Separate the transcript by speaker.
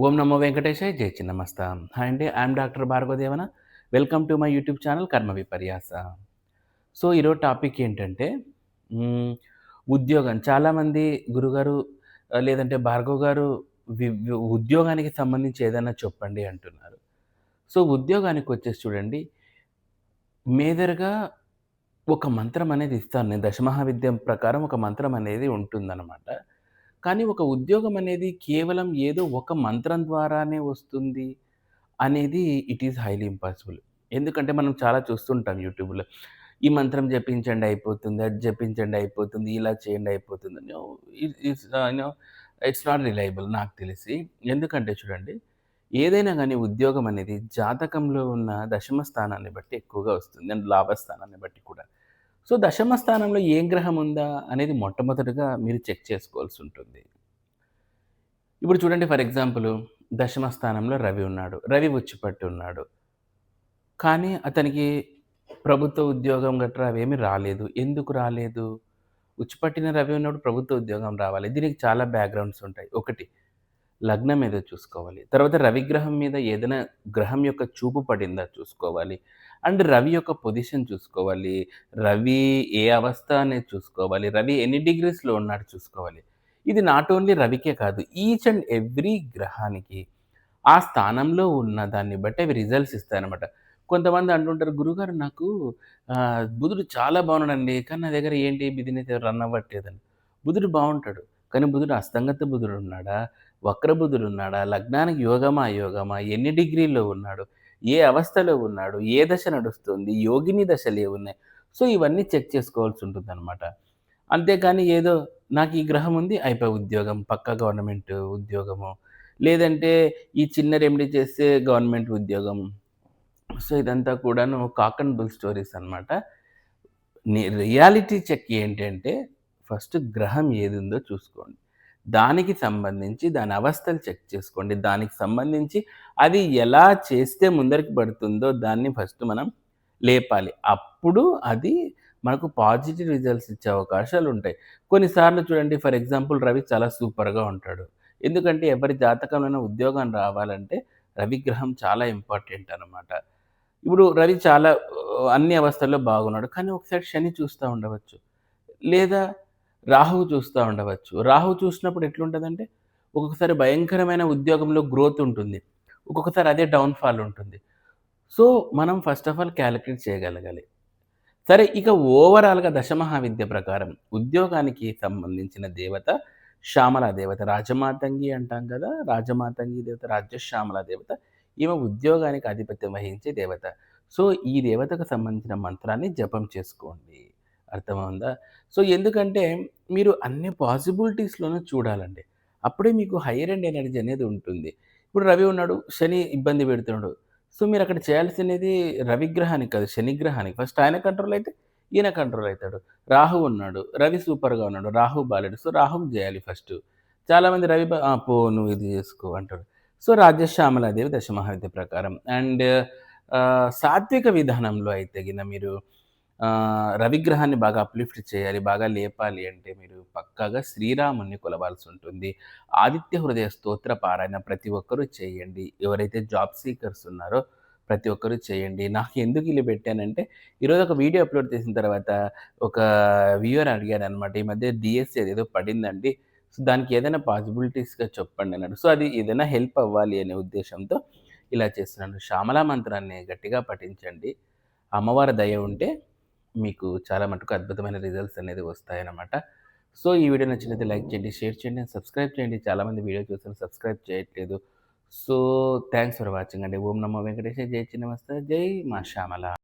Speaker 1: ఓం నమో వెంకటేశాయ జై చిన్నమస్త. హాయ్ అండి I am doctor Bhargavadevana. Welcome to my YouTube channel కర్మ విపర్యాస. సో ఈరోజు టాపిక్ ఏంటంటే ఉద్యోగం. చాలామంది గురుగారు లేదంటే భార్గవ్ గారు ఉద్యోగానికి సంబంధించి ఏదైనా చెప్పండి అంటున్నారు. సో ఉద్యోగానికి వచ్చేసి చూడండి మేజర్గా ఒక మంత్రం అనేది ఇస్తాను నేను దశమహావిద్యం ప్రకారం ఒక మంత్రం అనేది ఉంటుందన్నమాట. కానీ ఒక ఉద్యోగం అనేది కేవలం ఏదో ఒక మంత్రం ద్వారానే వస్తుంది అనేది ఇట్ ఈజ్ హైలీ ఇంపాసిబుల్ ఎందుకంటే మనం చాలా చూస్తుంటాం యూట్యూబ్లో ఈ మంత్రం జపించండి అయిపోతుంది అది జపించండి అయిపోతుంది ఇలా చేయండి అయిపోతుంది. ఇట్స్ నాట్ రిలయబుల్ నాకు తెలిసి. ఎందుకంటే చూడండి ఏదైనా కానీ ఉద్యోగం అనేది జాతకంలో ఉన్న దశమ స్థానాన్ని బట్టి ఎక్కువగా వస్తుంది అండ్ లాభస్థానాన్ని బట్టి కూడా. సో దశమ స్థానంలో ఏం గ్రహం ఉందా అనేది మొట్టమొదటిగా మీరు చెక్ చేసుకోవాల్సి ఉంటుంది. ఇప్పుడు చూడండి ఫర్ ఎగ్జాంపుల్ దశమ స్థానంలో రవి ఉన్నాడు. రవి వచ్చిపట్టి ఉన్నాడు. కానీ అతనికి ప్రభుత్వ ఉద్యోగం గట్రా అవేమీ రాలేదు. ఎందుకు రాలేదు? ఉచ్చిపట్టిన రవి ఉన్నప్పుడు ప్రభుత్వ ఉద్యోగం రావాలి. దీనికి చాలా బ్యాక్గ్రౌండ్స్ ఉంటాయి. ఒకటి లగ్నం ఏదో చూసుకోవాలి. తర్వాత రవిగ్రహం మీద ఏదైనా గ్రహం యొక్క చూపు పడిందా చూసుకోవాలి. అండ్ రవి యొక్క పొజిషన్ చూసుకోవాలి. రవి ఏ అవస్థ అనేది చూసుకోవాలి. రవి ఎన్ని డిగ్రీస్లో ఉన్నాడు చూసుకోవాలి. ఇది నాట్ ఓన్లీ రవికే కాదు ఈచ్ అండ్ ఎవ్రీ గ్రహానికి ఆ స్థానంలో ఉన్న దాన్ని బట్టి అవి రిజల్ట్స్ ఇస్తాయన్నమాట. కొంతమంది అంటుంటారు గురుగారు నాకు బుధుడు చాలా బాగున్నాడండి కానీ నా దగ్గర ఏంటి బిజినెస్ రన్ అవ్వట్లేదని. బుధుడు బాగుంటాడు కానీ బుధుడు అస్తంగత బుధుడు ఉన్నాడా? వక్ర బుధుడు ఉన్నాడా? లగ్నానికి యోగమా? అయోగమా? ఎన్ని డిగ్రీల్లో ఉన్నాడు? ఏ అవస్థలో ఉన్నాడు ఏ దశ నడుస్తుంది యోగిని దశలు ఏ ఉన్నాయి. సో ఇవన్నీ చెక్ చేసుకోవాల్సి ఉంటుంది అనమాట అంతేకాని ఏదో నాకు ఈ గ్రహం ఉంది అయిపోయి ఉద్యోగం పక్క గవర్నమెంట్ ఉద్యోగము. లేదంటే ఈ చిన్న రెమెడీ చేస్తే గవర్నమెంట్ ఉద్యోగం. సో ఇదంతా కూడాను కాక్ అండ్ బుల్ స్టోరీస్ అనమాట రియాలిటీ చెక్ ఏంటంటే ఫస్ట్ గ్రహం ఏది ఉందో చూసుకోండి. దానికి సంబంధించి దాని అవస్థలు చెక్ చేసుకోండి. దానికి సంబంధించి అది ఎలా చేస్తే ముందరికి పడుతుందో దాన్ని ఫస్ట్ మనం లేపాలి. అప్పుడు అది మనకు పాజిటివ్ రిజల్ట్స్ ఇచ్చే అవకాశాలు ఉంటాయి. కొన్నిసార్లు చూడండి ఫర్ ఎగ్జాంపుల్ రవి చాలా సూపర్గా ఉంటాడు. ఎందుకంటే ఎవరి జాతకంలోనే ఉద్యోగం రావాలంటే రవిగ్రహం చాలా ఇంపార్టెంట్ అనమాట ఇప్పుడు రవి చాలా అన్ని అవస్థల్లో బాగున్నాడు. కానీ ఒకసారి శని చూస్తూ ఉండవచ్చు. లేదా రాహువు చూస్తూ ఉండవచ్చు. రాహువు చూసినప్పుడు ఎట్లుంటుందంటే ఒక్కొక్కసారి భయంకరమైన ఉద్యోగంలో గ్రోత్ ఉంటుంది. ఒక్కొక్కసారి అదే డౌన్ఫాల్ ఉంటుంది. సో మనం ఫస్ట్ ఆఫ్ ఆల్ క్యాలిక్యులేట్ చేయగలగాలి. సరే ఇక ఓవరాల్గా దశమహావిద్య ప్రకారం ఉద్యోగానికి సంబంధించిన దేవత శ్యామల దేవత రాజమాతంగి అంటాం కదా రాజమాతంగి దేవత రాజ్యశ్యామల దేవత ఈమె ఉద్యోగానికి ఆధిపత్యం వహించే దేవత. సో ఈ దేవతకు సంబంధించిన మంత్రాన్ని జపం చేసుకోండి. అర్థమవుందా సో ఎందుకంటే మీరు అన్ని పాసిబిలిటీస్లోనూ చూడాలండి. అప్పుడే మీకు హైయర్ అండ్ ఎనర్జీ అనేది ఉంటుంది. ఇప్పుడు రవి ఉన్నాడు శని ఇబ్బంది పెడుతున్నాడు. సో మీరు అక్కడ చేయాల్సినది రవిగ్రహానికి కాదు శనిగ్రహానికి. ఫస్ట్ ఆయన కంట్రోల్ అయితే ఈయన కంట్రోల్ అవుతాడు. రాహు ఉన్నాడు రవి సూపర్గా ఉన్నాడు రాహు బాలేడు. సో రాహుకి చేయాలి ఫస్ట్. చాలామంది రవి పో నువ్వు ఇది చేసుకో అంటాడు సో రాజశ్యామలాదేవి దశమహావిద్య ప్రకారం. అండ్ సాత్విక విధానంలో అయితే గిన మీరు రవిగ్రహాన్ని బాగా అప్లిఫ్ట్ చేయాలి బాగా లేపాలి అంటే మీరు పక్కాగా శ్రీరాముని కొలవాల్సి ఉంటుంది. ఆదిత్య హృదయ స్తోత్ర పారాయణ ప్రతి ఒక్కరూ చేయండి. ఎవరైతే జాబ్ సీకర్స్ ఉన్నారో ప్రతి ఒక్కరూ చేయండి. నాకు ఎందుకు ఇల్లు పెట్టానంటే ఈరోజు ఒక వీడియో అప్లోడ్ చేసిన తర్వాత ఒక వ్యూవర్ అడిగారు అనమాట ఈ మధ్య డిఎస్సి ఏదో పడిందండి. సో దానికి ఏదైనా పాసిబిలిటీస్గా చెప్పండి అన్నాడు. సో అది ఏదైనా హెల్ప్ అవ్వాలి అనే ఉద్దేశంతో ఇలా చేస్తున్నాను. శ్యామలా మంత్రాన్ని గట్టిగా పఠించండి. అమ్మవారి దయ ఉంటే మీకు చాలా మటుకు అద్భుతమైన రిజల్ట్స్ అనేది వస్తాయన్నమాట. సో ఈ వీడియో నచ్చినది లైక్ చేయండి షేర్ చేయండి సబ్స్క్రైబ్ చేయండి. చాలామంది వీడియో చూసాను సబ్స్క్రైబ్ చేయట్లేదు. సో థ్యాంక్స్ ఫర్ వాచింగ్ అండి. ఓం నమో వెంకటేశ్వర జై చిన్నమస్త జై మా శ్యామల.